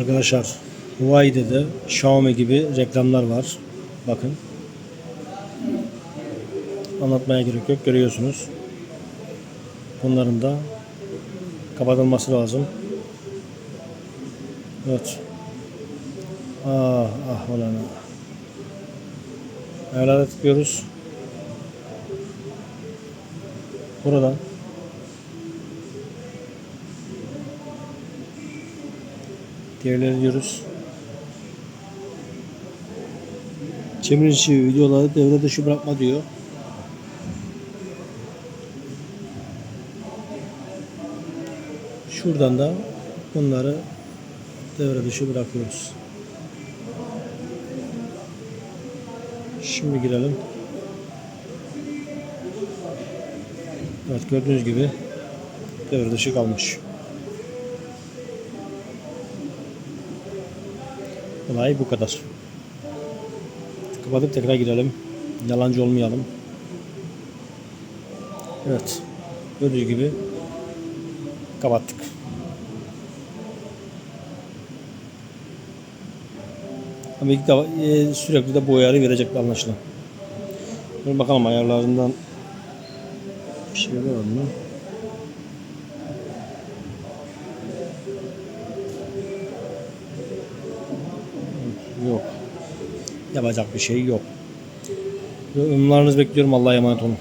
Arkadaşlar Huawei'de de Xiaomi gibi reklamlar var. Bakın. Anlatmaya gerek yok. Görüyorsunuz. Bunların da kapatılması lazım. Evet. Ah ah ulan ah. Ayarlara tıklıyoruz. Buradan diğerleri diyoruz. Çevir içi videoları devre dışı bırakma diyor. Şuradan da bunları devre dışı bırakıyoruz. Şimdi girelim. Evet gördüğünüz gibi devre dışı kalmış. Olay bu kadar. Kapatıp tekrar girelim. Yalancı olmayalım. Evet. Gördüğünüz gibi kapattık. Ama ilk e, sürekli de bu ayarı verecek anlaşılan. Dur bakalım ayarlarından bir şey var mı? Yok. Yapacak bir şey yok. Yorumlarınızı bekliyorum. Allah'a emanet olun.